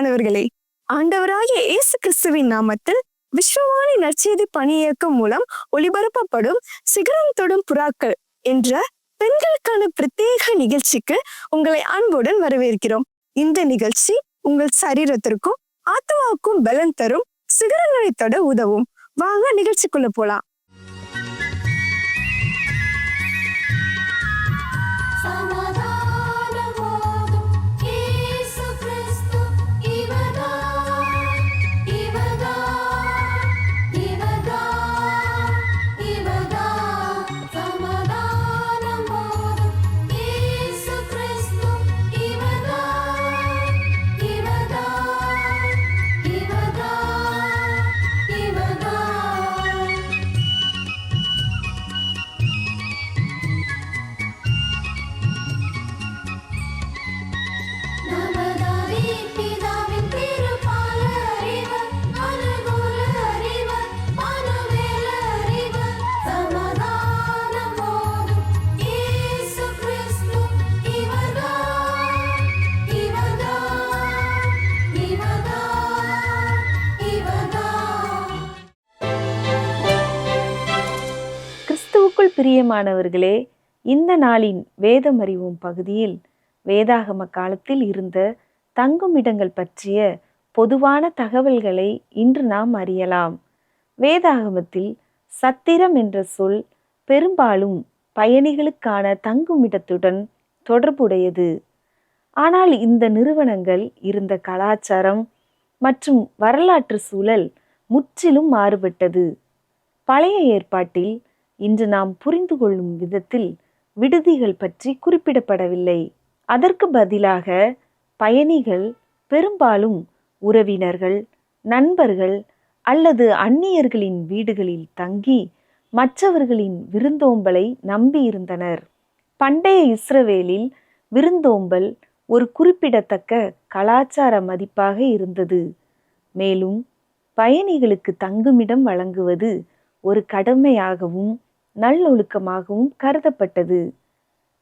பிரியமானவர்களே ஆண்டவராகிய இயேசு கிறிஸ்துவின் நாமத்தில் விஸ்வவாணி நற்செய்தி பணியியக்கம் மூலம் ஒளிபரப்பப்படும் சிகரம் தொடும் புறாக்கள் என்ற பெண்களுக்கான பிரத்யேக நிகழ்ச்சிக்கு உங்களை அன்புடன் வரவேற்கிறோம். இந்த நிகழ்ச்சி உங்கள் சரீரத்திற்கும் ஆத்மாவுக்கும் பலன் தரும் சிகரங்களை தொட உதவும். வாங்க நிகழ்ச்சிக்குள்ள போலாம். பிரியமானவர்களே இந்த நாளின் வேதம் அறிவோம் பகுதியில் வேதாகம காலத்தில் இருந்த தங்குமிடங்கள் பற்றிய பொதுவான தகவல்களை இன்று நாம் அறியலாம். வேதாகமத்தில் சத்திரம் என்ற சொல் பெரும்பாலும் பயணிகளுக்கான தங்குமிடத்துடன் தொடர்புடையது. ஆனால் இந்த நிறுவனங்கள் இருந்த கலாச்சாரம் மற்றும் வரலாற்று சூழல் முற்றிலும் மாறுபட்டது. பழைய ஏற்பாட்டில் இன்று நாம் புரிந்து கொள்ளும் விதத்தில் விடுதிகள் பற்றி குறிப்பிடப்படவில்லை. அதற்கு பதிலாக பயணிகள் பெரும்பாலும் உறவினர்கள் நண்பர்கள் அல்லது அந்நியர்களின் வீடுகளில் தங்கி மற்றவர்களின் விருந்தோம்பலை நம்பியிருந்தனர். பண்டைய இஸ்ரவேலில் விருந்தோம்பல் ஒரு குறிப்பிடத்தக்க கலாச்சார மதிப்பாக இருந்தது. மேலும் பயணிகளுக்கு தங்குமிடம் வழங்குவது ஒரு கடமையாகவும் நல்லொழுக்கமாகவும் கருதப்பட்டது.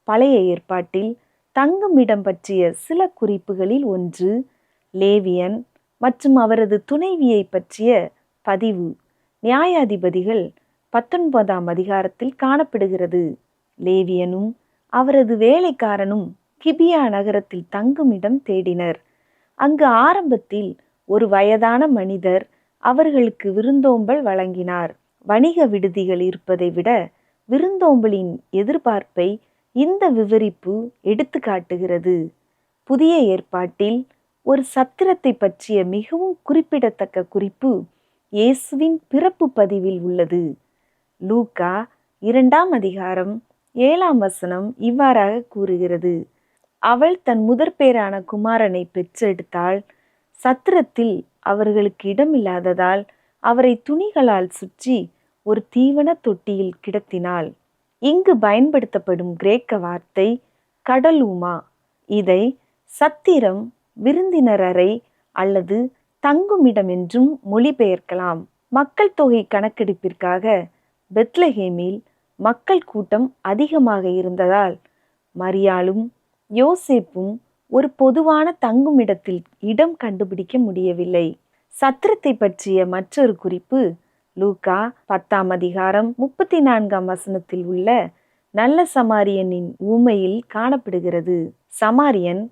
பழைய ஏற்பாட்டில் தங்குமிடம் பற்றிய சில குறிப்புகளில் ஒன்று லேவியன் மற்றும் அவரது துணைவியை பற்றிய பதிவு. நியாயாதிபதிகள் பத்தொன்பதாம் அதிகாரத்தில் காணப்படுகிறது. லேவியனும் அவரது வேலைக்காரனும் கிபியா நகரத்தில் தங்குமிடம் தேடினர். அங்கு ஆரம்பத்தில் ஒரு வயதான மனிதர் அவர்களுக்கு விருந்தோம்பல் வழங்கினார். வணிக விடுதிகள் இருப்பதை விட விருந்தோம்பலின் எதிர்பார்ப்பை இந்த விவரிப்பு எடுத்து காட்டுகிறது. புதிய ஏற்பாட்டில் ஒரு சத்திரத்தை பற்றிய மிகவும் குறிப்பிடத்தக்க குறிப்பு இயேசுவின் பிறப்பு பதிவில் உள்ளது. லூக்கா இரண்டாம் அதிகாரம் ஏழாம் வசனம் இவ்வாறாக கூறுகிறது. அவள் தன் முதற்பேரான குமாரனை பெற்றெடுத்தாள். சத்திரத்தில் அவர்களுக்கு இடமில்லாததால் அவரை துணிகளால் சுற்றி ஒரு தீவன தொட்டியில் கிடத்தினாள். இங்கு பயன்படுத்தப்படும் கிரேக்க வார்த்தை கடலூமா இதை சத்திரம் விருந்தினரறை அல்லது தங்குமிடம் என்றும் மொழிபெயர்க்கலாம். மக்கள் தொகை கணக்கெடுப்பிற்காக பெத்லஹேமில் மக்கள் கூட்டம் அதிகமாக இருந்ததால் மரியாளும் யோசேப்பும் ஒரு பொதுவான தங்குமிடத்தில் இடம் கண்டுபிடிக்க முடியவில்லை. சத்திரத்தை பற்றிய மற்றொரு குறிப்பு லூகா பத்தாம் அதிகாரம் முப்பத்தி நான்காம் வசனத்தில் உள்ள நல்ல சமாரியனின் ஊமையில் காணப்படுகிறது. சமாரியன்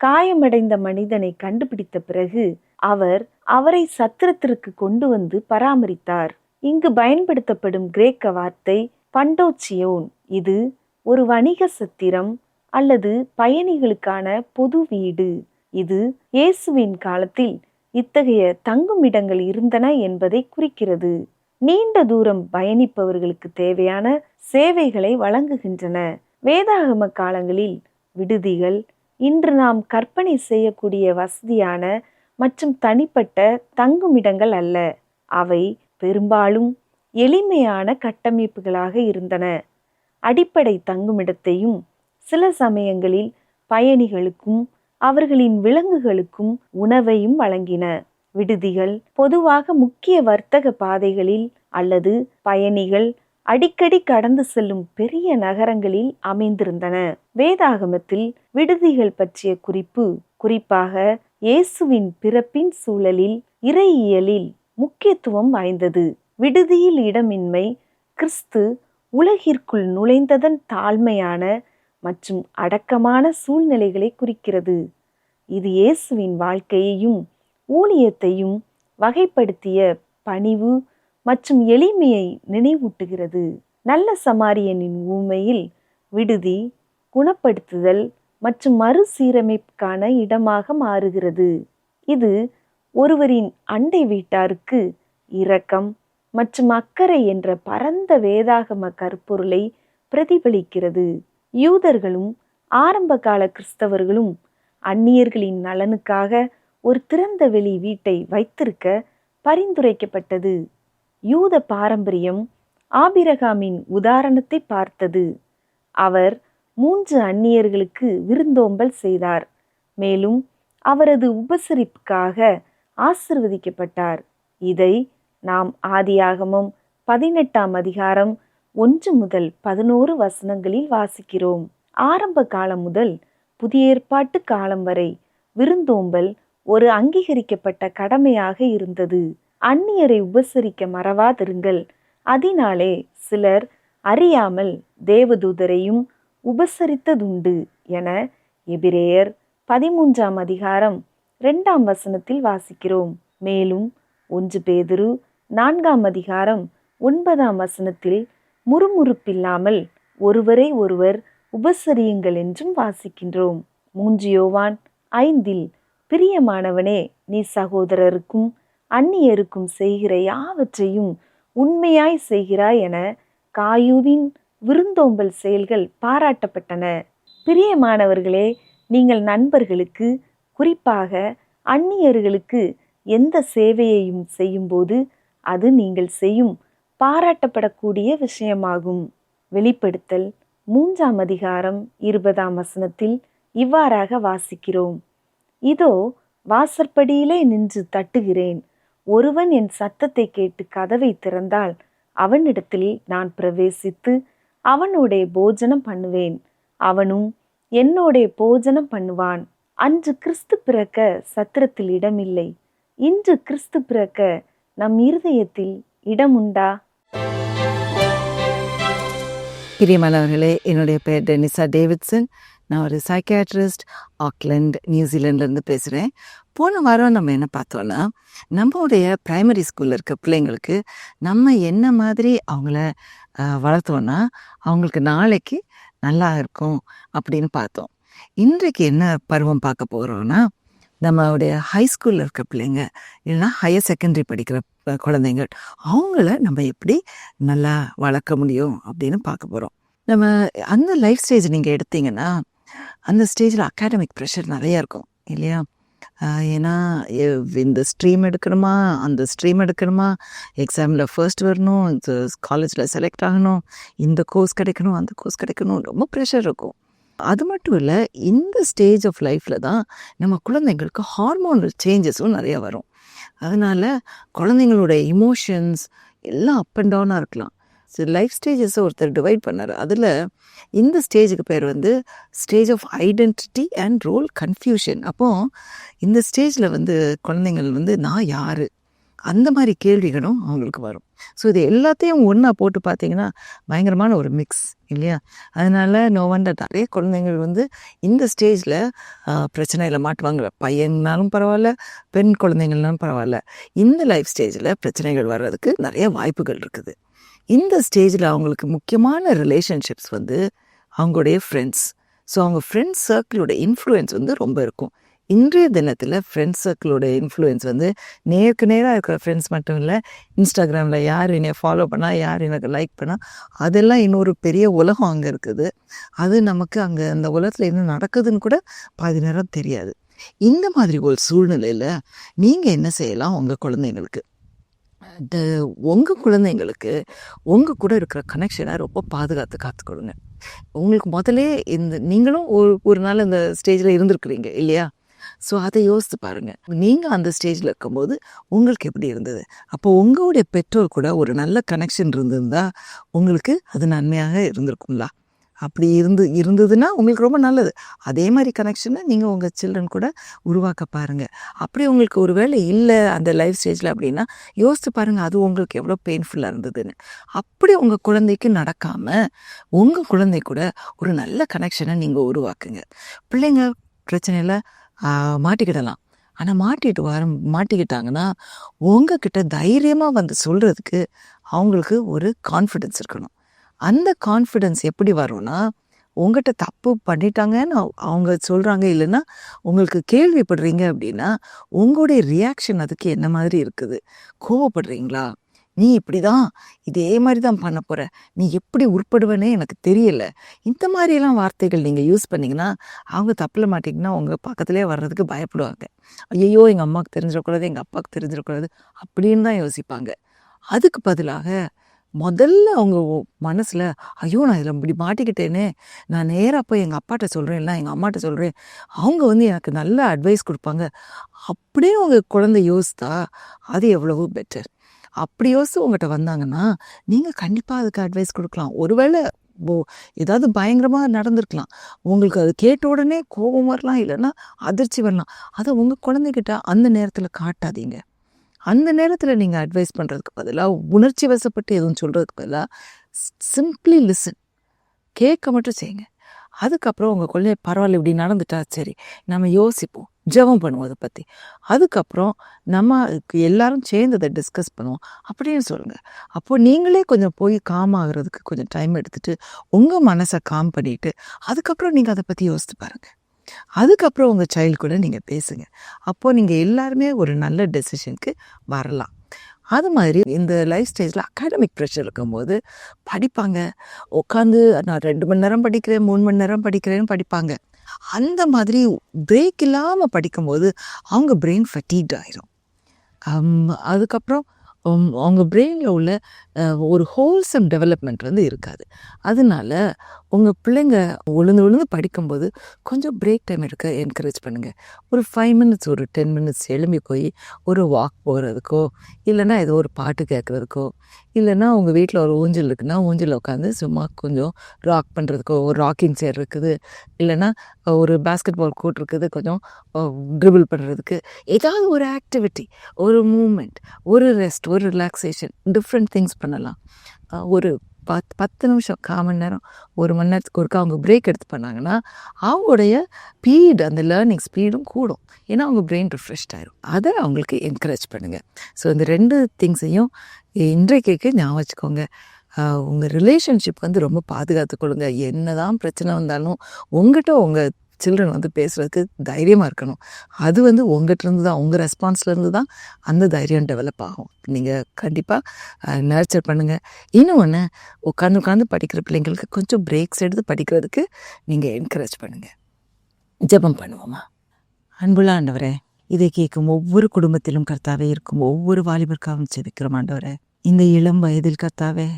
காயமடைந்த மனிதனை கண்டுபிடித்த பிறகு அவர் அவரை சத்திரத்திற்கு கொண்டு வந்து பராமரித்தார். இங்கு பயன்படுத்தப்படும் கிரேக்க வார்த்தை பண்டோச்சியோன். இது ஒரு வணிக சத்திரம் அல்லது பயணிகளுக்கான பொது வீடு. இது இயேசுவின் காலத்தில் இத்தகைய தங்கும் இடங்கள் இருந்தன என்பதை குறிக்கிறது. நீண்ட தூரம் பயணிப்பவர்களுக்கு தேவையான சேவைகளை வழங்குகின்றன. வேதாகம காலங்களில் விடுதிகள் இன்று நாம் கற்பனை செய்யக்கூடிய வசதியான மற்றும் தனிப்பட்ட தங்குமிடங்கள் அல்ல. அவை பெரும்பாலும் எளிமையான கட்டமைப்புகளாக இருந்தன. அடிப்படை தங்குமிடத்தையும் சில சமயங்களில் பயணிகளுக்கும் அவர்களின் விலங்குகளுக்கும் உணவையும் வழங்கின. விடுதிகள் பொதுவாக முக்கிய வர்த்தக பாதைகளில் அல்லது பயணிகள் அடிக்கடி கடந்து செல்லும் பெரிய நகரங்களில் அமைந்திருந்தன. வேதாகமத்தில் விடுதிகள் பற்றிய குறிப்பு குறிப்பாக இயேசுவின் பிறப்பின் சூழலில் இறையியலில் முக்கியத்துவம் வாய்ந்தது. விடுதியில் இடமின்மை கிறிஸ்து உலகிற்குள் நுழைந்ததன் தாழ்மையான மற்றும் அடக்கமான சூழ்நிலைகளை குறிக்கிறது. இது இயேசுவின் வாழ்க்கையையும் ஊழியத்தையும் வகைப்படுத்திய பணிவு மற்றும் எளிமையை நினைவூட்டுகிறது. நல்ல சமாரியனின் ஊமையில் விடுதி குணப்படுத்துதல் மற்றும் மறுசீரமைப்புக்கான இடமாக மாறுகிறது. இது ஒருவரின் அண்டை வீட்டாருக்கு இரக்கம் மற்றும் அக்கறை என்ற பரந்த வேதாகம கருப்பொருளை பிரதிபலிக்கிறது. யூதர்களும் ஆரம்பகால கிறிஸ்தவர்களும் அந்நியர்களின் நலனுக்காக ஒரு திறந்த வெளி வீட்டை வைத்திருக்க பரிந்துரைக்கப்பட்டது. யூத பாரம்பரியம் ஆபிரகாமின் உதாரணத்தை பார்த்தது. அவர் மூன்று அந்நியர்களுக்கு விருந்தோம்பல் செய்தார். மேலும் அவரது உபசரிப்புக்காக ஆசிர்வதிக்கப்பட்டார். இதை நாம் ஆதியாகமம் பதினெட்டாம் அதிகாரம் ஒன்று முதல் பதினோரு வசனங்களில் வாசிக்கிறோம். ஆரம்ப காலம் முதல் புதிய ஏற்பாட்டு காலம் வரை விருந்தோம்பல் ஒரு அங்கீகரிக்கப்பட்ட கடமையாக இருந்தது. அந்நியரை உபசரிக்க மறவாதிருங்கள். அதனாலே சிலர் அறியாமல் தேவதூதரையும் உபசரித்ததுண்டு என எபிரேயர் பதிமூன்றாம் அதிகாரம் இரண்டாம் வசனத்தில் வாசிக்கிறோம். மேலும் ஒன்று பேதுரு நான்காம் அதிகாரம் ஒன்பதாம் வசனத்தில் முறுமுறுப்பில்லாமல் ஒருவரை ஒருவர் உபசரியுங்கள் என்றும் வாசிக்கின்றோம். மூன்று யோவான் ஐந்தில் பிரியமானவனே நீ சகோதரருக்கும் அந்நியருக்கும் செய்கிற யாவற்றையும் உண்மையாய் செய்கிறாய் என காயூவின் விருந்தோம்பல் செயல்கள் பாராட்டப்பட்டன. பிரியமானவர்களே நீங்கள் நண்பர்களுக்கு குறிப்பாக அந்நியர்களுக்கு எந்த சேவையையும் செய்யும்போது அது நீங்கள் செய்யும் பாராட்டப்படக்கூடிய விஷயமாகும். வெளிப்படுத்தல் மூன்றாம் அதிகாரம் இருபதாம் வசனத்தில் இவ்வாறாக வாசிக்கிறோம். இதோ வாசற்படியிலே நின்று தட்டுகிறேன். ஒருவன் என் சத்தத்தை கேட்டு கதவை திறந்தால் அவனிடத்தில் நான் பிரவேசித்து அவனுடைய போஜனம் பண்ணுவேன். அவனும் என்னோடைய போஜனம் பண்ணுவான். அன்று கிறிஸ்து பிறக்க சத்திரத்தில் இடமில்லை. இன்று கிறிஸ்து பிறக்க நம் இருதயத்தில் இடம் உண்டா பிரியமானவர்களே என்னுடைய பேர் டெனிசா டேவிட்சன். நான் ஒரு சைக்கியாட்ரிஸ்ட் ஆக்லண்ட் நியூசிலாண்ட்லேருந்து பேசுகிறேன் போன வாரம் நம்ம என்ன பார்த்தோன்னா நம்மளுடைய ப்ரைமரி ஸ்கூலில் இருக்க பிள்ளைங்களுக்கு நம்ம என்ன மாதிரி அவங்கள வளர்த்தோன்னா அவங்களுக்கு நாளைக்கு நல்லா இருக்கும் அப்படின்னு பார்த்தோம். இன்றைக்கு என்ன பருவம் பார்க்க போகிறோன்னா நம்மளுடைய ஹை ஸ்கூலில் இருக்க பிள்ளைங்க இல்லைன்னா ஹையர் செகண்டரி படிக்கிற குழந்தைங்க அவங்கள நம்ம எப்படி நல்லா வளர்க்க முடியும் அப்படின்னு பார்க்க போகிறோம் நம்ம அந்த லைஃப் ஸ்டேஜ் நீங்கள் எடுத்தீங்கன்னா அந்த ஸ்டேஜில் அகாடமிக் ப்ரெஷர் நிறையா இருக்கும் இல்லையா? ஏன்னா இந்த ஸ்ட்ரீம் எடுக்கணுமா? அந்த ஸ்ட்ரீம் எடுக்கணுமா? எக்ஸாமில் ஃபர்ஸ்ட் வரணும் காலேஜில் செலக்ட் ஆகணும் இந்த கோர்ஸ் கிடைக்கணும் அந்த கோர்ஸ் கிடைக்கணும் ரொம்ப ப்ரெஷர் இருக்கும். அது மட்டும் இல்லை இந்த ஸ்டேஜ் ஆஃப் லைஃப்பில் தான் நம்ம குழந்தைங்களுக்கு ஹார்மோனல் சேஞ்சஸும் நிறைய வரும். அதனால் குழந்தைங்களோட இமோஷன்ஸ் எல்லாம் அப் அண்ட் டவுனாக இருக்கலாம். ஸோ லைஃப் ஸ்டேஜஸை ஒருத்தர் டிவைட் பண்ணார். அதில் இந்த ஸ்டேஜுக்கு பேர் வந்து stage of identity and role confusion அப்போது இந்த ஸ்டேஜில் வந்து குழந்தைங்கள் வந்து நான் யார்? அந்த மாதிரி கேள்விகளும் அவங்களுக்கு வரும். ஸோ இது எல்லாத்தையும் ஒன்றா போட்டு பார்த்தீங்கன்னா பயங்கரமான ஒரு மிக்ஸ் இல்லையா? அதனால் நோ வண்டர் நிறைய குழந்தைங்கள் வந்து இந்த ஸ்டேஜில் பிரச்சனையில் மாட்டுவாங்க. பையன்னாலும் பரவாயில்ல பெண் குழந்தைங்கள்னாலும் பரவாயில்ல. இந்த லைஃப் ஸ்டேஜில் பிரச்சனைகள் வர்றதுக்கு நிறைய வாய்ப்புகள் இருக்குது. இந்த ஸ்டேஜில் அவங்களுக்கு முக்கியமான ரிலேஷன்ஷிப்ஸ் வந்து அவங்களுடைய ஃப்ரெண்ட்ஸ் ஸோ அவங்க ஃப்ரெண்ட்ஸ் சர்க்கிளோட இன்ஃப்ளூயன்ஸ் வந்து ரொம்ப இருக்கும். இன்றைய தினத்தில் ஃப்ரெண்ட்ஸ் சர்க்கிளோட இன்ஃப்ளூயன்ஸ் வந்து நேருக்கு நேராக இருக்கிற ஃப்ரெண்ட்ஸ் மட்டும் இல்லை இன்ஸ்டாகிராமில் யார் என்னை ஃபாலோ பண்ணால் யார் எனக்கு லைக் பண்ணால் அதெல்லாம் இன்னொரு பெரிய உலகம் அங்கே இருக்குது. அது நமக்கு அங்கே அந்த உலகத்தில் என்ன நடக்குதுன்னு கூட பாதி நேரம் தெரியாது. இந்த மாதிரி ஒரு சூழ்நிலையில் நீங்கள் என்ன செய்யலாம் உங்கள் குழந்தைங்களுக்கு? உங்கள் குழந்தைங்களுக்கு உங்கள் கூட இருக்கிற கனெக்ஷனை ரொம்ப பாதுகாத்து காத்துக்கொடுங்க. உங்களுக்கு முதலே இந்த நீங்களும் ஒரு ஒரு நாள் இந்த ஸ்டேஜில் இருந்திருக்கிறீங்க இல்லையா? ஸோ அதை யோசித்து பாருங்கள் நீங்கள் அந்த ஸ்டேஜில் இருக்கும்போது உங்களுக்கு எப்படி இருந்தது? அப்போ உங்களுடைய பெற்றோர் கூட ஒரு நல்ல கனெக்ஷன் இருந்திருந்தா உங்களுக்கு அது நன்மையாக இருந்திருக்கும்ல? அப்படி இருந்து இருந்ததுன்னா உங்களுக்கு ரொம்ப நல்லது. அதே மாதிரி கனெக்ஷனை நீங்கள் உங்கள் சில்ட்ரன் கூட உருவாக்க பாருங்கள் அப்படி உங்களுக்கு ஒரு வேளை இல்லை அந்த லைஃப் ஸ்டேஜில் அப்படின்னா யோசித்து பாருங்கள் அது உங்களுக்கு எவ்வளோ பெயின்ஃபுல்லாக இருந்ததுன்னு. அப்படி உங்கள் குழந்தைக்கு நடக்காமல் உங்கள் குழந்தை கூட ஒரு நல்ல கனெக்ஷனை நீங்கள் உருவாக்குங்க. பிள்ளைங்க பிரச்சனையில் மாட்டிக்கிடலாம். ஆனால் மாட்டிட்டு வர மாட்டிக்கிட்டாங்கன்னா உங்ககிட்ட தைரியமாக வந்து சொல்கிறதுக்கு அவங்களுக்கு ஒரு கான்ஃபிடென்ஸ் இருக்கணும். அந்த கான்ஃபிடென்ஸ் எப்படி வரும்னா உங்கள்கிட்ட தப்பு பண்ணிட்டாங்கன்னு அவங்க சொல்கிறாங்க இல்லைன்னா உங்களுக்கு கேள்விப்படுறீங்க அப்படின்னா உங்களுடைய ரியாக்ஷன் அதுக்கு என்ன மாதிரி இருக்குது? கோவப்படுறீங்களா? நீ இப்படி தான் இதே மாதிரி தான் பண்ண போகிற நீ எப்படி உருப்படுவேனே எனக்கு தெரியல. இந்த மாதிரியெல்லாம் வார்த்தைகள் நீங்கள் யூஸ் பண்ணிங்கன்னா அவங்க தப்பில் மாட்டிங்கன்னா உங்கள் பக்கத்துலேயே வர்றதுக்கு பயப்படுவாங்க. ஐயோ எங்கள் அம்மாவுக்கு தெரிஞ்சிடக்கூடாது எங்கள் அப்பாவுக்கு தெரிஞ்சிடக்கூடாது அப்படின்னு தான் யோசிப்பாங்க. அதுக்கு பதிலாக முதல்ல அவங்க மனசில் ஐயோ நான் இதில் இப்படி மாட்டிக்கிட்டேனே. நான் நேராக போய் எங்கள் அப்பாட்ட சொல்கிறேன் இல்லை எங்கள் அம்மாட்ட சொல்கிறேன் அவங்க வந்து எனக்கு நல்ல அட்வைஸ் கொடுப்பாங்க. அப்படியே அவங்க குழந்தை யோசித்தா அது எவ்வளவோ பெட்டர் அப்படி யோசிச்சு உங்கள்கிட்ட வந்தாங்கன்னா நீங்கள் கண்டிப்பாக அதுக்கு அட்வைஸ் கொடுக்கலாம். ஒருவேளை ஓ ஏதாவது பயங்கரமாக நடந்திருக்கலாம். உங்களுக்கு அது கேட்ட உடனே கோபம் வரலாம் இல்லைன்னா அதிர்ச்சி வரலாம். அதை உங்கள் குழந்தைகிட்ட அந்த நேரத்தில் காட்டாதீங்க. அந்த நேரத்தில் நீங்கள் அட்வைஸ் பண்ணுறதுக்கு பதிலாக உணர்ச்சி வசப்பட்டு எதுவும் சொல்கிறதுக்கு பதிலாக சிம்பிளி லிசன் கேட்க மட்டும் செய்யுங்க. அதுக்கப்புறம் உங்கள் குழந்தை பரவாயில்ல இப்படி நடந்துட்டா சரி. நம்ம யோசிப்போம். ஜெபம் பண்ணுவோம் அதை பற்றி அதுக்கப்புறம் நம்ம எல்லாரும் சேர்ந்து அதை டிஸ்கஸ் பண்ணுவோம். அப்படின்னு சொல்லுங்கள் அப்போது நீங்களே கொஞ்சம் போய் காம் ஆகுறதுக்கு கொஞ்சம் டைம் எடுத்துகிட்டு உங்கள் மனசை காம் பண்ணிவிட்டு அதுக்கப்புறம் நீங்கள் அதை பற்றி யோசித்து பாருங்கள் அதுக்கப்புறம் உங்கள் சைல்டு கூட நீங்கள் பேசுங்க. அப்போது நீங்கள் எல்லாருமே ஒரு நல்ல டெசிஷனுக்கு வரலாம். அது மாதிரி இந்த லைஃப் ஸ்டேஜில் அகாடமிக் ப்ரெஷர் இருக்கும்போது படிப்பாங்க. உட்காந்து நான் ரெண்டு மணி நேரம் படிக்கிறேன் மூணு மணி நேரம் படிக்கிறேன்னு படிப்பாங்க. அந்த மாதிரி பிரேக் இல்லாமல் படிக்கும்போது அவங்க பிரெயின் ஃபட்டீட் ஆயிரும். அதுக்கப்புறம் அவங்க பிரெயினில் உள்ள ஒரு ஹோல்சம் டெவலப்மெண்ட் வந்து இருக்காது. அதனால உங்கள் பிள்ளைங்க விழுந்து விழுந்து படிக்கும்போது கொஞ்சம் பிரேக் டைம் எடுக்க என்கரேஜ் பண்ணுங்கள் ஒரு ஃபைவ் மினிட்ஸ் ஒரு டென் மினிட்ஸ் எழும்பி போய் ஒரு வாக் போகிறதுக்கோ இல்லைன்னா ஏதோ ஒரு பாட்டு கேட்குறதுக்கோ இல்லைன்னா உங்கள் வீட்டில் ஒரு ஊஞ்சல் இருக்குன்னா ஊஞ்சலில் உட்காந்து சும்மா கொஞ்சம் ராக் பண்ணுறதுக்கோ ஒரு ராக்கிங் சேர் இருக்குது. இல்லைன்னா ஒரு பேஸ்கெட் பால் கோர்ட் இருக்குது. கொஞ்சம் ட்ரிபிள் பண்ணுறதுக்கு ஏதாவது ஒரு ஆக்டிவிட்டி ஒரு மூமெண்ட் ஒரு ரெஸ்ட் ஒரு ரிலாக்ஸேஷன் டிஃப்ரெண்ட் திங்ஸ் பண்ணலாம். ஒரு பத் பத்து நிமிஷம் கால் மணி நேரம் ஒரு மணி நேரத்துக்கு ஒருக்கா அவங்க பிரேக் எடுத்து பண்ணாங்கன்னா அவங்களுடைய ஸ்பீடு அந்த லேர்னிங் ஸ்பீடும் கூடும். ஏன்னா அவங்க பிரெயின் ரிஃப்ரெஷ்ட் ஆயிரும். அதை அவங்களுக்கு என்கரேஜ் பண்ணுங்கள் ஸோ இந்த ரெண்டு திங்ஸையும் இன்றைக்கு ஞாபகம் வச்சுக்கோங்க. உங்கள் ரிலேஷன்ஷிப் வந்து ரொம்ப பாதுகாத்து கொள்ளுங்க. என்ன தான் பிரச்சனை வந்தாலும் உங்ககிட்ட உங்கள் சில்ட்ரன் வந்து பேசுகிறதுக்கு தைரியமாக இருக்கணும். அது வந்து உங்கள்கிட்ட இருந்து தான் உங்கள் ரெஸ்பான்ஸ்லேருந்து தான் அந்த தைரியம் டெவலப் ஆகும். நீங்கள் கண்டிப்பாக நர்ச்சர் பண்ணுங்கள் இன்னொன்று உட்காந்து உட்காந்து படிக்கிற பிள்ளைங்களுக்கு கொஞ்சம் பிரேக்ஸ் எடுத்து படிக்கிறதுக்கு நீங்கள் என்கரேஜ் பண்ணுங்கள் ஜெபம் பண்ணுவோமா? அன்புள்ள ஆண்டவரே இதை கேட்கும் ஒவ்வொரு குடும்பத்திலும் கர்த்தாவே இருக்கும் ஒவ்வொரு வாலிபருக்காகவும் ஜெபிக்கிறோம் ஆண்டவரே. இந்த இளம் வயதில் கர்த்தாவே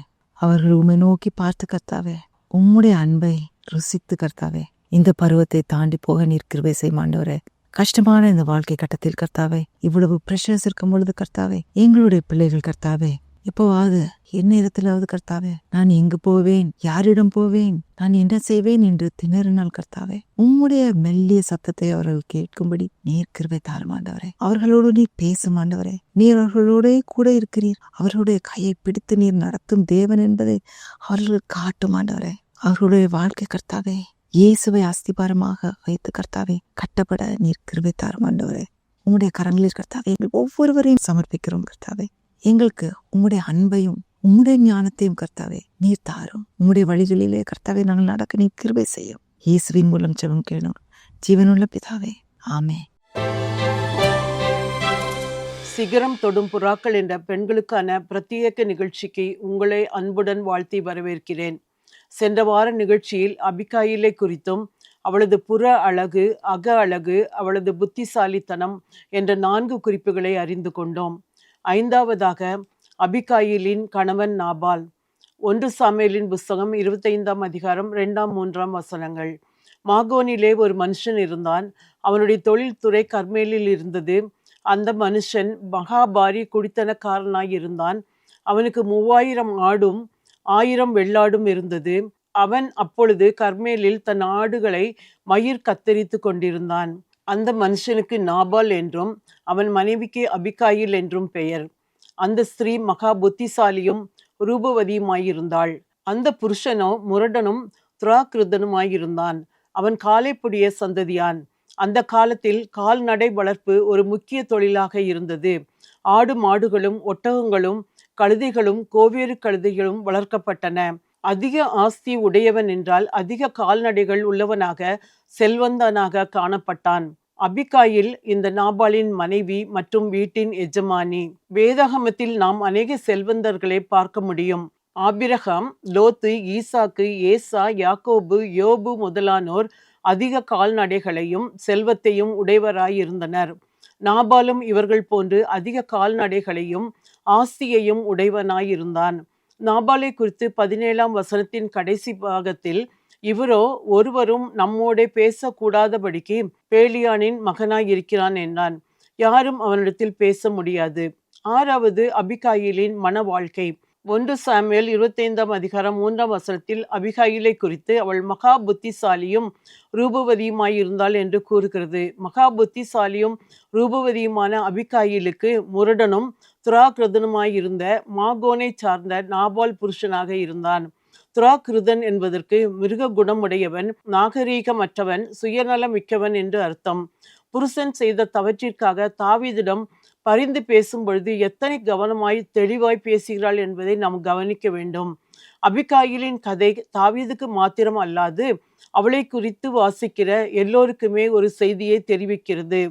அவர்கள் உண்மை நோக்கி பார்த்து கர்த்தாவே உம்முடைய அன்பை ருசித்து கர்த்தாவே இந்த பருவத்தை தாண்டி போக நீர் கிருபை செய்யும் கஷ்டமான இந்த வாழ்க்கை கட்டத்தில் கர்த்தாவே இவ்வளவு ப்ரெஷர்ஸ் இருக்கும் பொழுது கர்த்தாவே எங்களுடைய பிள்ளைகள் கர்த்தாவே எப்போவாவது என்ன இடத்திலாவது கர்த்தாவே நான் எங்கு போவேன் யாரிடம் போவேன் நான் என்ன செய்வேன் என்று திணறினால் கர்த்தாவே உம்முடைய மெல்லிய சத்தத்தை அவர்கள் கேட்கும்படி நீர் கிருவை தாருமாண்டவரே அவர்களோடு நீர் பேசும் நீர் அவர்களோடே கூட இருக்கிறீர். அவர்களுடைய கையை பிடித்து நீர் நடத்தும் தேவன் என்பதை அவர்கள் காட்டுமாண்டவரே அவர்களுடைய வாழ்க்கை கர்த்தாவே இயேசுவை அஸ்திபாரமாக வைத்து கர்த்தாவே கட்டப்பட நீர் கிருபை தாரும் ஆண்டவரே. உம்முடைய கரங்களில் கர்த்தாவே எங்கள் ஒவ்வொருவரையும் சமர்ப்பிக்கிறோம் கர்த்தாவே. எங்களுக்கு உம்முடைய அன்பையும் உம்முடைய ஞானத்தையும் கர்த்தாவே நீர் தாரும். உம்முடைய வழிகளிலே கர்த்தாவே நாங்கள் நடக்க நீர் கிருபை செய்யும். இயேசுவின் மூலம் ஜெபம் கேளும். ஜீவனுள்ள பிதாவே ஆமே சிகரம் தொடும் புறாக்கள் என்ற பெண்களுக்கான பிரத்யேக நிகழ்ச்சிக்கு உங்களை அன்புடன் வாழ்த்தி வரவேற்கிறேன். சென்ற வார நிகழ்ச்சியில் அபிகாயிலை குறித்தும் அவளது புற அழகு அக அழகு அவளது புத்திசாலித்தனம் என்ற நான்கு குறிப்புகளை அறிந்து கொண்டோம். ஐந்தாவதாக அபிகாயிலின் கணவன் நாபால். ஒன்று சாமியலின் புஸ்தகம் இருபத்தைந்தாம் அதிகாரம் ரெண்டாம் மூன்றாம் வசனங்கள். மாகோனிலே ஒரு மனுஷன் இருந்தான். அவனுடைய தொழில்துறை கர்மேலில் இருந்தது. அந்த மனுஷன் மகாபாரி குடித்தனக்காரனாய் இருந்தான். அவனுக்கு மூவாயிரம் ஆடும் ஆயிரம் வெள்ளாடும் இருந்தது. அவன் அப்பொழுது கர்மேலில் தன் ஆடுகளை மயிர் கத்தரித்து கொண்டிருந்தான். அந்த மனுஷனுக்கு நாபால் என்றும் அவன் மனைவிக்கு அபிகாயில் என்றும் பெயர். அந்த ஸ்திரீ மகா புத்திசாலியும் ரூபவதியுமாயிருந்தாள். அந்த புருஷனோ முரடனும் துராகிருதனுமாயிருந்தான் அவன் காலைப்புடிய சந்ததியான். அந்த காலத்தில் கால்நடை வளர்ப்பு ஒரு முக்கிய தொழிலாக இருந்தது. ஆடு மாடுகளும் ஒட்டகங்களும் கழுதைகளும் கோவேறு கழுதைகளும் வளர்க்கப்பட்டன. அதிக ஆஸ்தி உடையவன் என்றால் அதிக கால்நடைகள் உள்ளவனாக செல்வந்தனாக காணப்பட்டான். அபிகாயில் இந்த நாபாலின் மனைவி மற்றும் வீட்டின் எஜமானி. வேதாகமத்தில் நாம் அநேக செல்வந்தர்களை பார்க்க முடியும். ஆபிரகாம் லோத்து ஈசாக்கு ஏசா யாக்கோபு யோபு முதலானோர் அதிக கால்நடைகளையும் செல்வத்தையும் உடையவராயிருந்தனர். நாபாலும் இவர்கள் போன்று அதிக கால்நடைகளையும் ஆஸ்தியையும் உடையவனாயிருந்தான் நாபாலை குறித்து பதினேழாம் வசனத்தின் கடைசி பாகத்தில் இவரோ ஒருவரும் நம்மோடே பேசக்கூடாதபடிக்கு பேலியானின் மகனாயிருக்கிறான் என்றான். யாரும் அவனிடத்தில் பேச முடியாது. ஆறாவது அபிகாயிலின் மன வாழ்க்கை. ஒன்று சாமியல் இருபத்தைந்தாம் அதிகாரம் மூன்றாம் வசனத்தில் அபிகாயிலை குறித்து அவள் மகா புத்திசாலியும் ரூபவதியுமாயிருந்தாள் என்று கூறுகிறது. மகா புத்திசாலியும் ரூபவதியுமான அபிகாயிலுக்கு முரடனும் துராகிருதனுமாய் இருந்த மாகோனை சார்ந்த நாபால் புருஷனாக இருந்தான். துராகிருதன் என்பதற்கு மிருக குணமுடையவன் நாகரீகமற்றவன் சுயநலம் மிக்கவன் என்று அர்த்தம். புருஷன் செய்த தவற்றிற்காக தாவீதிடம் பரிந்து பேசும் பொழுது எத்தனை கவனமாய் தெளிவாய் பேசுகிறாள் என்பதை நாம் கவனிக்க வேண்டும். அபிகாயிலின் கதை தாவீதுக்கு மாத்திரம் அல்லாது அவளை குறித்து வாசிக்கிற எல்லோருக்குமே ஒரு செய்தியை தெரிவிக்கிறது.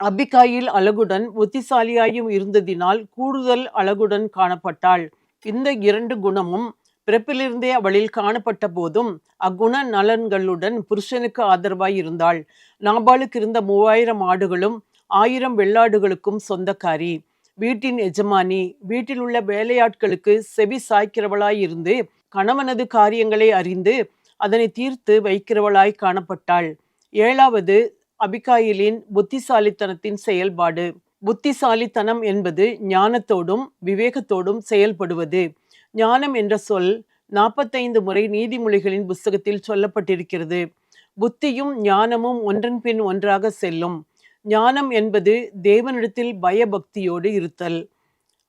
அபிகாயில் அழகுடன் புத்திசாலியாயும் இருந்ததினால் கூடுதல் அழகுடன் காணப்பட்டாள். இந்த இரண்டு குணமும் பிறப்பிலிருந்தே அவளில் காணப்பட்ட போதும் அக்குண நலன்களுடன் புருஷனுக்கு ஆதரவாய் இருந்தாள். நாபாலுக்கு இருந்த மூவாயிரம் ஆடுகளும் ஆயிரம் வெள்ளாடுகளுக்கும் சொந்தக்காரி. வீட்டின் எஜமானி வீட்டில் உள்ள வேலையாட்களுக்கு செவி சாய்க்கிறவளாய் இருந்து கணவனது காரியங்களை அறிந்து அதனை தீர்த்து வைக்கிறவளாய் காணப்பட்டாள். ஏழாவது அபிகாயிலின் புத்திசாலித்தனத்தின் செயல்பாடு. புத்திசாலித்தனம் என்பது ஞானத்தோடும் விவேகத்தோடும் செயல்படுவது. ஞானம் என்ற சொல் நாற்பத்தைந்து முறை நீதிமொழிகளின் புஸ்தகத்தில் சொல்லப்பட்டிருக்கிறது. புத்தியும் ஞானமும் ஒன்றன் பின் ஒன்றாக செல்லும். ஞானம் என்பது தேவனிடத்தில் பயபக்தியோடு இருத்தல்.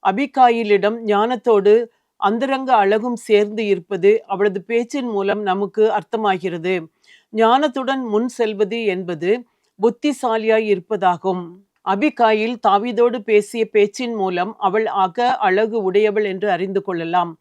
அபிகாயிலிடம் ஞானத்தோடு அந்தரங்க அழகும் சேர்ந்து இருப்பது அவளது பேச்சின் மூலம் நமக்கு அர்த்தமாகிறது. ஞானத்துடன் முன் செல்வது என்பது புத்திசாலியாய் இருப்பதாகும். அபிகாயில் தாவீதோடு பேசிய பேச்சின் மூலம் அவள் அக அழகு உடையவள் என்று அறிந்து கொள்ளலாம்.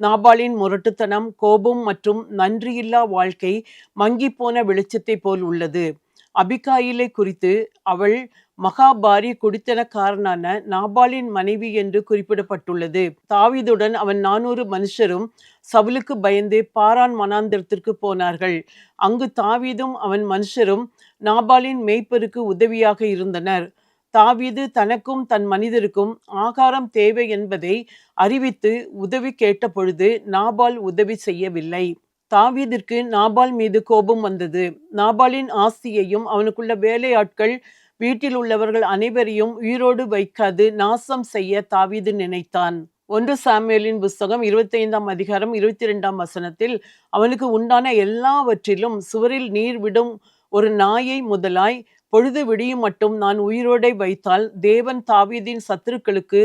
நாபாலின் முரட்டுத்தனம் கோபம் மற்றும் நன்றியில்லா வாழ்க்கை மங்கிப்போன வெளிச்சத்தை போல் உள்ளது. அபிகாயிலை குறித்து அவள் மகாபாரி குடித்தனக்காரனான நாபாலின் மனைவி என்று குறிப்பிடப்பட்டுள்ளது. தாவீதுடன் அவன் நானூறு மனுஷரும் சவுலுக்கு பயந்து பாரான் மனாந்திரத்திற்கு போனார்கள். அங்கு தாவீதும் அவன் மனுஷரும் நாபாலின் மேய்ப்பருக்கு உதவியாக இருந்தனர். தாவீது தனக்கும் தன் மனிதருக்கும் ஆகாரம் தேவை என்பதை அறிவித்து உதவி கேட்ட பொழுது நாபால் உதவி செய்யவில்லை. தாவீதிற்கு நாபால் மீது கோபம் வந்தது. நாபாலின் ஆஸ்தியையும் அவனுக்குள்ள வேலையாட்கள் வீட்டில் உள்ளவர்கள் அனைவரையும் உயிரோடு வைக்காது நாசம் செய்ய தாவீது நினைத்தான். ஒன்று சாமியலின் புஸ்தகம் இருபத்தைந்தாம் அதிகாரம் இருபத்தி ரெண்டாம் வசனத்தில் அவனுக்கு உண்டான எல்லாவற்றிலும் சுவரில் நீர் விடும் ஒரு நாயை முதலாய் பொழுது விடியும் மட்டும் நான் உயிரோடை வைத்தால் தேவன் தாவீதின் சத்துருக்களுக்கு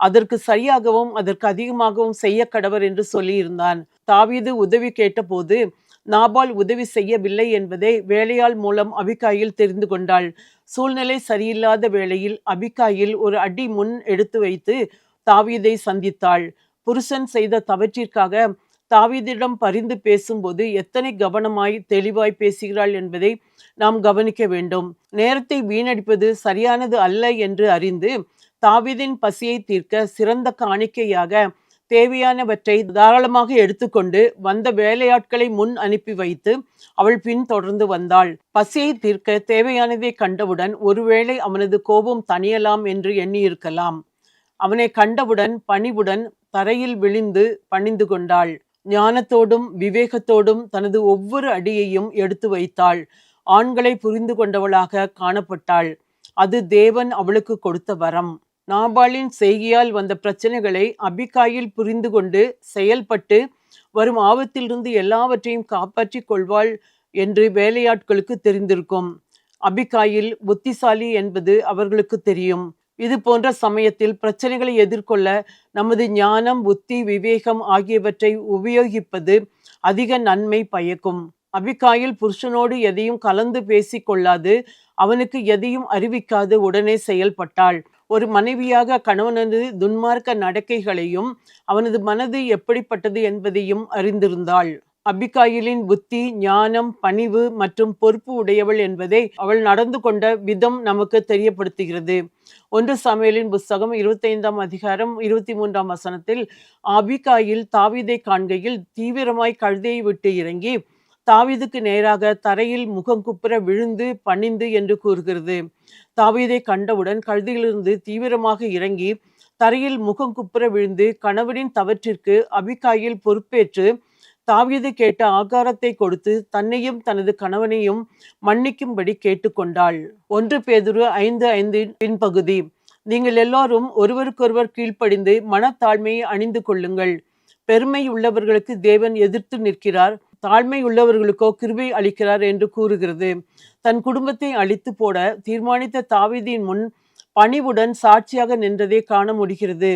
அதற்கு சரியாகவும் அதற்கு அதிகமாகவும் செய்ய கடவர் என்று சொல்லியிருந்தான். தாவீது உதவி கேட்டபோது நாபால் உதவி செய்யவில்லை என்பதை வேலையாள் மூலம் அபிகாயில் தெரிந்து கொண்டாள். சூழ்நிலை சரியில்லாத வேளையில் அபிகாயில் ஒரு அடி முன் எடுத்து வைத்து தாவீதை சந்தித்தாள். புருஷன் செய்த தவற்றிற்காக தாவீதிடம் பரிந்து பேசும்போது எத்தனை கவனமாய் தெளிவாய் பேசுகிறாள் என்பதை நாம் கவனிக்க வேண்டும். நேரத்தை வீணடிப்பது சரியானது அல்ல என்று அறிந்து தாவீதின் பசியை தீர்க்க சிறந்த காணிக்கையாக தேவையானவற்றை தாராளமாக எடுத்துக்கொண்டு வந்த வேலையாட்களை முன் அனுப்பி வைத்து அவள் பின் தொடர்ந்து வந்தாள். பசியை தீர்க்க தேவையானதை கண்டவுடன் ஒருவேளை அவனது கோபம் தணியலாம் என்று எண்ணியிருக்கலாம். அவனை கண்டவுடன் பணிவுடன் தரையில் விழுந்து பணிந்து கொண்டாள். ஞானத்தோடும் விவேகத்தோடும் தனது ஒவ்வொரு அடியையும் எடுத்து வைத்தாள். ஆண்களை புரிந்து கொண்டவளாக காணப்பட்டாள். அது தேவன் அவளுக்கு கொடுத்த வரம். நாபாலின் செய்கையால் வந்த பிரச்சனைகளை அபிகாயில் புரிந்து கொண்டு செயல்பட்டு வரும் ஆபத்திலிருந்து எல்லாவற்றையும் காப்பாற்றிக் கொள்வாள் என்று வேலையாட்களுக்கு தெரிந்திருக்கும். அபிகாயில் புத்திசாலி என்பது அவர்களுக்கு தெரியும். இது போன்ற சமயத்தில் பிரச்சனைகளை எதிர்கொள்ள நமது ஞானம் புத்தி விவேகம் ஆகியவற்றை உபயோகிப்பது அதிக நன்மை பயக்கும். அபிகாயில் புருஷனோடு எதையும் கலந்து பேசிக் கொள்ளாது அவனுக்கு எதையும் அறிவிக்காது உடனே செயல்பட்டாள். ஒரு மனைவியாக கணவனது துன்மார்க்க நடக்கைகளையும் அவனது மனது எப்படிப்பட்டது என்பதையும் அறிந்திருந்தாள். அபிகாயிலின் புத்தி ஞானம் பணிவு மற்றும் பொறுப்பு உடையவள் என்பதை அவள் நடந்து கொண்ட விதம் நமக்கு தெரியப்படுத்துகிறது. ஒன்று சமையலின் புஸ்தகம் இருபத்தைந்தாம் அதிகாரம் இருபத்தி மூன்றாம் வசனத்தில் அபிகாயில் தாவீதை காண்கையில் தீவிரமாய் கழுதையை விட்டு இறங்கி தாவீதுக்கு நேராக தரையில் முகங்குப்புற விழுந்து பணிந்து என்று கூறுகிறது. தாவீதை கண்டவுடன் கழுதியிலிருந்து தீவிரமாக இறங்கி தரையில் முகங்குப்புற விழுந்து கணவனின் தவற்றிற்கு அபிகாயில் பொறுப்பேற்று தாவீது கேட்ட ஆகாரத்தை கொடுத்து தன்னையும் தனது கணவனையும் மன்னிக்கும்படி கேட்டுக்கொண்டாள். ஒன்று பேதுரு ஐந்து ஐந்து பின்பகுதி. நீங்கள் எல்லாரும் ஒருவருக்கொருவர் கீழ்ப்படிந்து மனத்தாழ்மையை அணிந்து கொள்ளுங்கள். பெருமை உள்ளவர்களுக்கு தேவன் எதிர்த்து நிற்கிறார். தாழ்மை உள்ளவர்களுக்கோ கிருபை அளிக்கிறார் என்று கூறுகிறது. தன் குடும்பத்தை அழித்து போட தீர்மானித்த தாவீதின் முன் பணிவுடன் சாட்சியாக நின்றதை காண முடிகிறது.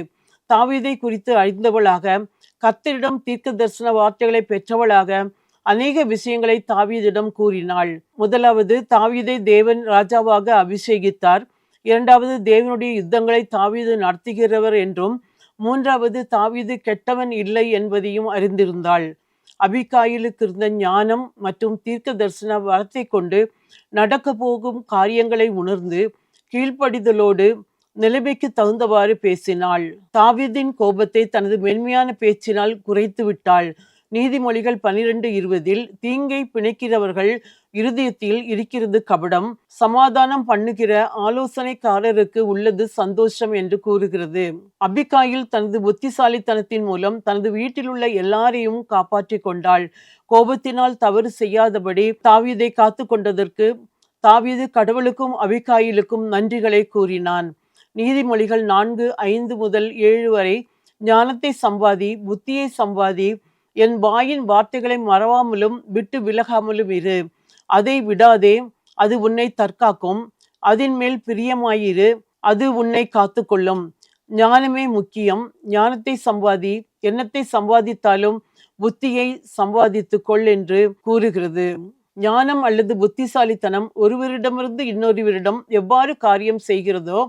தாவீதை குறித்து அறிந்தவளாக கத்தரிடம் தீர்க்க தரிசன வார்த்தைகளை பெற்றவளாக அநேக விஷயங்களை தாவீதிடம் கூறினாள். முதலாவது தாவீதை தேவன் ராஜாவாக அபிஷேகித்தார். இரண்டாவது தேவனுடைய யுத்தங்களை தாவீது நடத்துகிறவர் என்றும் மூன்றாவது தாவீது கெட்டவன் இல்லை என்பதையும் அறிந்திருந்தாள். அபிகாயிலுக்கு இருந்த ஞானம் மற்றும் தீர்க்க தரிசன வரத்தை கொண்டு நடக்க போகும் காரியங்களை உணர்ந்து கீழ்ப்படிதலோடு நிலைமைக்கு தகுந்தவாறு பேசினாள். தாவீதின் கோபத்தை தனது மென்மையான பேச்சினால் குறைத்து விட்டாள். நீதிமொழிகள் பனிரெண்டு இருபதில் தீங்கை பிணைக்கிறவர்கள் இருதயத்தில் இருக்கிறது கபடம். சமாதானம் பண்ணுகிற ஆலோசனைக்காரருக்கு உள்ளது சந்தோஷம் என்று கூறுகிறது. அபிகாயில் தனது புத்திசாலித்தனத்தின் மூலம் தனது வீட்டில் உள்ள எல்லாரையும் காப்பாற்றி கொண்டாள். கோபத்தினால் தவறு செய்யாதபடி தாவீதை காத்து கொண்டதற்கு தாவீது கடவுளுக்கும் அபிகாயிலுக்கும் நன்றிகளை கூறினான். நீதிமொழிகள் நான்கு ஐந்து முதல் ஏழு வரை ஞானத்தை சம்பாதி புத்தியை சம்பாதி என் வாயின் வார்த்தைகளை மறவாமலும் விட்டு விலகாமலும் இரு. அதை விடாதே அது உன்னை தற்காக்கும். அதன் மேல் பிரியமாயிரு அது உன்னை காத்துக்கொள்ளும். ஞானமே முக்கியம். ஞானத்தை சம்பாதி எண்ணத்தை சம்பாதித்தாலும் புத்தியை சம்பாதித்து கொள் என்று கூறுகிறது. ஞானம் அல்லது புத்திசாலித்தனம் ஒருவரிடமிருந்து இன்னொருவரிடம் எவ்வாறு காரியம் செய்கிறதோ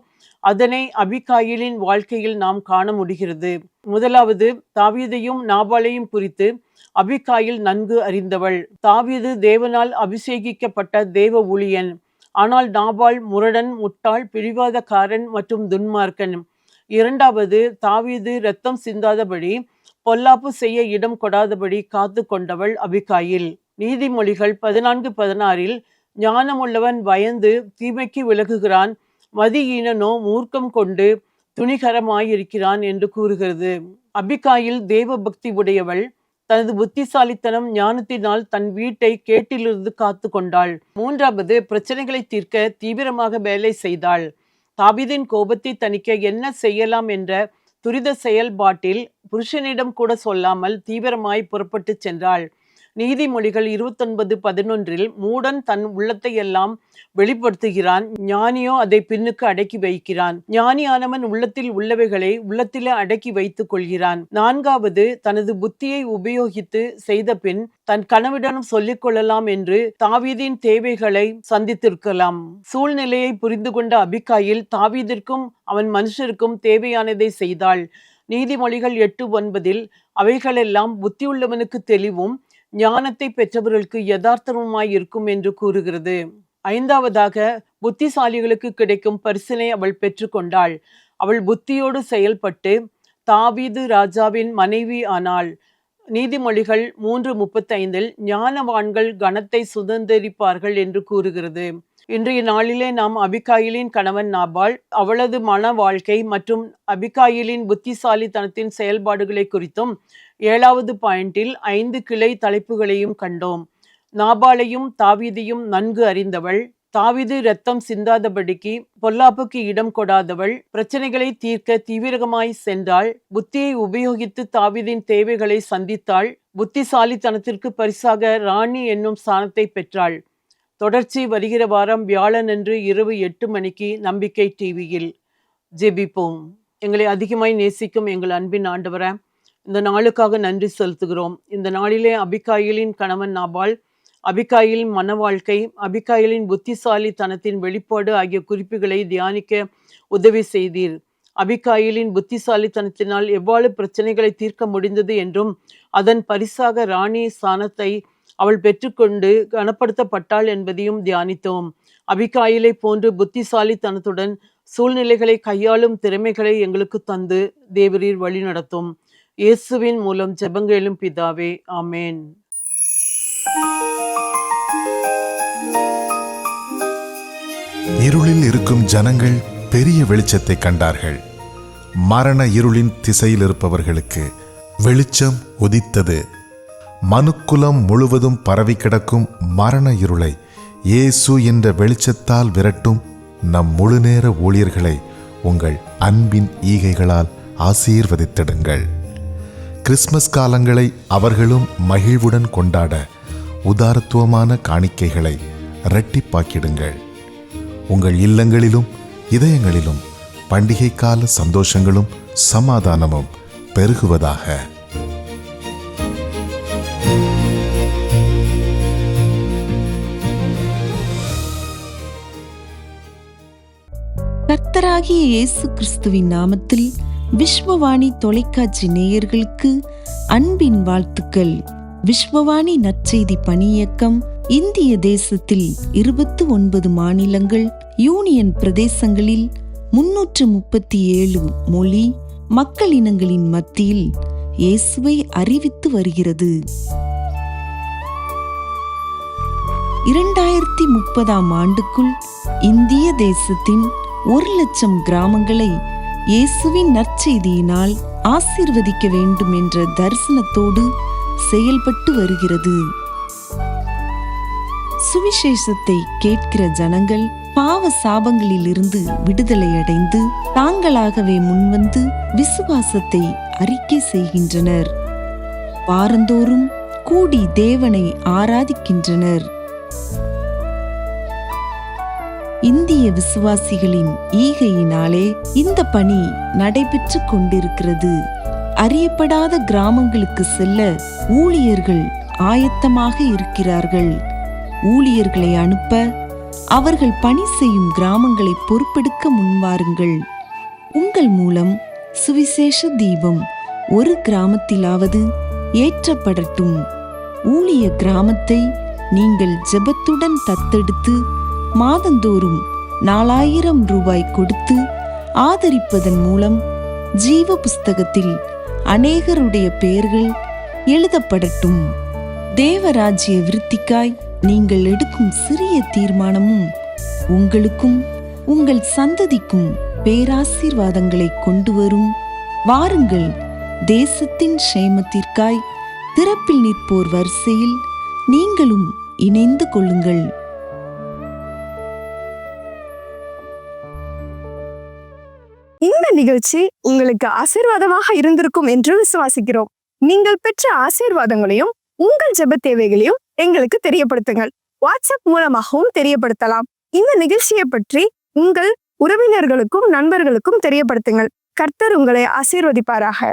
அதனை அபிகாயிலின் வாழ்க்கையில் நாம் காண முடிகிறது. முதலாவது தாவீதையும் நாபாலையும் குறித்து அபிகாயில் நன்கு அறிந்தவள். தாவீது தேவனால் அபிஷேகிக்கப்பட்ட தேவ ஊழியன். ஆனால் நாபால் முரடன் முட்டாள் பிடிவாதக்காரன் மற்றும் துன்மார்க்கன். இரண்டாவது தாவீது இரத்தம் சிந்தாதபடி பொல்லாப்பு செய்ய இடம் கொடாதபடி காத்து கொண்டவள் அபிகாயில். நீதிமொழிகள் பதினான்கு பதினாறில் ஞானமுள்ளவன் பயந்து தீமைக்கு விலகுகிறான் மதியீனனோ மூர்க்கம் கொண்டு துணிகரமாயிருக்கிறான் என்று கூறுகிறது. அபிகாயில் தேவ பக்தி உடையவள் தனது புத்திசாலித்தனம் ஞானத்தினால் தன் வீட்டை கேட்டிலிருந்து காத்து கொண்டாள். மூன்றாவது பிரச்சனைகளை தீர்க்க தீவிரமாக வேலை செய்தாள். தாபிதின் கோபத்தை தணிக்க என்ன செய்யலாம் என்ற துரித செயல்பாட்டில் புருஷனிடம் கூட சொல்லாமல் தீவிரமாய் புறப்பட்டுச் சென்றாள். நீதிமொழிகள் இருபத்தொன்பது பதினொன்றில் மூடன் தன் உள்ளத்தை எல்லாம் வெளிப்படுத்துகிறான். ஞானியோ அதை பின்னுக்கு அடக்கி வைக்கிறான். ஞானியானவன் உள்ளத்தில் உள்ளவைகளை உள்ளத்திலே அடக்கி வைத்துக் கொள்கிறான். நான்காவது தனது புத்தியை உபயோகித்து செய்த பின் தன் கனவிடம் சொல்லிக் கொள்ளலாம் என்று தாவீதின் தேவைகளை சந்தித்திருக்கலாம். சூழ்நிலையை புரிந்து கொண்ட அபிகாயில் தாவீதிற்கும் அவன் மனுஷருக்கும் தேவையானதை செய்தாள். நீதிமொழிகள் எட்டு ஒன்பதில் அவைகளெல்லாம் புத்தியுள்ளவனுக்கு தெளிவும் ஞானத்தை பெற்றவர்களுக்கு யதார்த்தமாய் இருக்கும் என்று கூறுகிறது. ஐந்தாவதாக புத்திசாலிகளுக்கு கிடைக்கும் பரிசினை அவள் பெற்றுக்கொண்டாள் அவள் புத்தியோடு செயல்பட்டு தாவீது ராஜாவின் மனைவி ஆனாள். நீதிமொழிகள் மூன்று முப்பத்தைந்தில் ஞானவான்கள் கணத்தை சுதந்திரிப்பார்கள் என்று கூறுகிறது. இன்றைய நாளிலே நாம் அபிகாயிலின் கணவன் நாபால் அவளது மன வாழ்க்கை மற்றும் அபிகாயிலின் புத்திசாலித்தனத்தின் செயல்பாடுகளை குறித்தும் ஏழாவது பாயிண்டில் ஐந்து கிளை தலைப்புகளையும் கண்டோம். நாபாலையும் தாவீதையும் நன்கு அறிந்தவள். தாவிது ரத்தம் சிந்தாதபடிக்கு பொல்லாப்புக்கு இடம் கொடாதவள். பிரச்சனைகளை தீர்க்க தீவிரமாய் சென்றாள். புத்தியை உபயோகித்து தாவிதின் தேவைகளை சந்தித்தாள். புத்திசாலித்தனத்திற்கு பரிசாக ராணி என்னும் ஸ்தானத்தை பெற்றாள். தொடர்ச்சி வருகிற வாரம் வியாழனன்று இரவு எட்டு மணிக்கு நம்பிக்கை டிவியில் ஜெபிப்போம். எங்களை அதிகமாய் நேசிக்கும் எங்கள் அன்பின் ஆண்டவரை இந்த நாளுக்காக நன்றி செலுத்துகிறோம். இந்த நாளிலே அபிகாயிலின் கணவன் நாபால் அபிகாயிலின் மன வாழ்க்கை அபிகாயிலின் புத்திசாலித்தனத்தின் வெளிப்பாடு ஆகிய குறிப்புகளை தியானிக்க உதவி செய்தீர். அபிகாயிலின் புத்திசாலித்தனத்தினால் எவ்வாறு பிரச்சனைகளை தீர்க்க முடிந்தது என்றும் அதன் பரிசாக ராணி ஸ்தானத்தை அவள் பெற்றுக்கொண்டு கனப்படுத்தப்பட்டாள் என்பதையும் தியானித்தோம். அபிகாயிலை போன்று புத்திசாலித்தனத்துடன் சூழ்நிலைகளை கையாளும் திறமைகளை எங்களுக்கு தந்து தேவரீர் வழிநடத்தும். இயேசுவின் மூலம் ஜெபங்களும் பிதாவே ஆமேன். இருளில் இருக்கும் ஜனங்கள் பெரிய வெளிச்சத்தை கண்டார்கள். மரண இருளின் திசையில் இருப்பவர்களுக்கு வெளிச்சம் உதித்தது. மனுக்குலம் முழுவதும் பரவி கிடக்கும் மரண இருளை இயேசு என்ற வெளிச்சத்தால் விரட்டும் நம் முழுநேர ஊழியர்களை உங்கள் அன்பின் ஈகைகளால் ஆசீர்வதித்திடுங்கள். கிறிஸ்மஸ் காலங்களை அவர்களும் மகிழ்வுடன் கொண்டாட உதாரத்துவமான காணிக்கைகளை இரட்டிப்பாக்கிடுங்கள். உங்கள் இல்லங்களிலும் இதயங்களிலும் பண்டிகை கால சந்தோஷங்களும் சமாதானமும் பெருகுவதாக. கர்த்தராகிய இயேசு கிறிஸ்துவின் நாமத்தில் விஸ்வவாணி தொலைக்காட்சி நேயர்களுக்கு அன்பின் வாழ்த்துக்கள். விஸ்வவாணி நற்செய்தி பணியக்கம் இந்திய தேசத்தில் இருபத்து ஒன்பது மாநிலங்கள் யூனியன் பிரதேசங்களில் முன்னூற்று முப்பத்தி ஏழு மொழி மக்கள் இனங்களின் மத்தியில் இயேசுவை அறிவித்து வருகிறது. இரண்டாயிரத்தி முப்பதாம் ஆண்டுக்குள் இந்திய தேசத்தின் ஒரு லட்சம் கிராமங்களை இயேசுவின் நற்செய்தியினால் ஆசீர்வதிக்க வேண்டும் என்ற தரிசனத்தோடு செயல்பட்டு வருகிறது. சுவிசேஷத்தை கேட்கிற ஜனங்கள் பாவ சாபங்களிலிருந்து விடுதலை அடைந்து தாங்களாகவே முன்வந்து விசுவாசத்தை அறிக்கை செய்கின்றனர். வாரந்தோறும் கூடி தேவனை ஆராதிக்கின்றனர். இந்திய விசுவாசிகளின் ஈகையினாலே இந்த பணி நடைபெற்று கொண்டிருக்கிறது. அறியப்படாத கிராமங்களுக்கு செல்ல ஊழியர்கள் ஆயத்தமாக இருக்கிறார்கள். ஊழியர்களை அனுப்ப அவர்கள் பணி செய்யும் கிராமங்களை பொறுப்பெடுக்க முன்வாருங்கள். உங்கள் மூலம் சுவிசேஷ தீபம் ஒரு கிராமத்திலாவது ஏற்றப்படட்டும். ஊழிய கிராமத்தை நீங்கள் ஜெபத்துடன் தத்தெடுத்து மாதந்தோறும் நாலாயிரம் ரூபாய் கொடுத்து ஆதரிப்பதன் மூலம் ஜீவ புஸ்தகத்தில் அநேகருடைய பெயர்கள் எழுதப்படட்டும். தேவராஜ்ய விருத்திக்காய் நீங்கள் எடுக்கும் சிறிய தீர்மானமும் உங்களுக்கும் உங்கள் சந்ததிக்கும் பேராசீர்வாதங்களை கொண்டு வரும் வாருங்கள் தேசத்தின் க்ஷேமத்திற்காய் திறப்பில் நிற்போர் வரிசையில் நீங்களும் இணைந்து கொள்ளுங்கள். இந்த நிகழ்ச்சி உங்களுக்கு ஆசீர்வாதமாக இருந்திருக்கும் என்று விசுவாசிக்கிறோம். நீங்கள் பெற்ற ஆசீர்வாதங்களையும் உங்கள் ஜெப தேவைகளையும் எங்களுக்கு தெரியப்படுத்துங்கள். வாட்ஸ்அப் மூலமாகவும் தெரியப்படுத்தலாம். இந்த நிகழ்ச்சியை பற்றி உங்கள் உறவினர்களுக்கும் நண்பர்களுக்கும் தெரியப்படுத்துங்கள். கர்த்தர் உங்களை ஆசீர்வதிப்பாராக.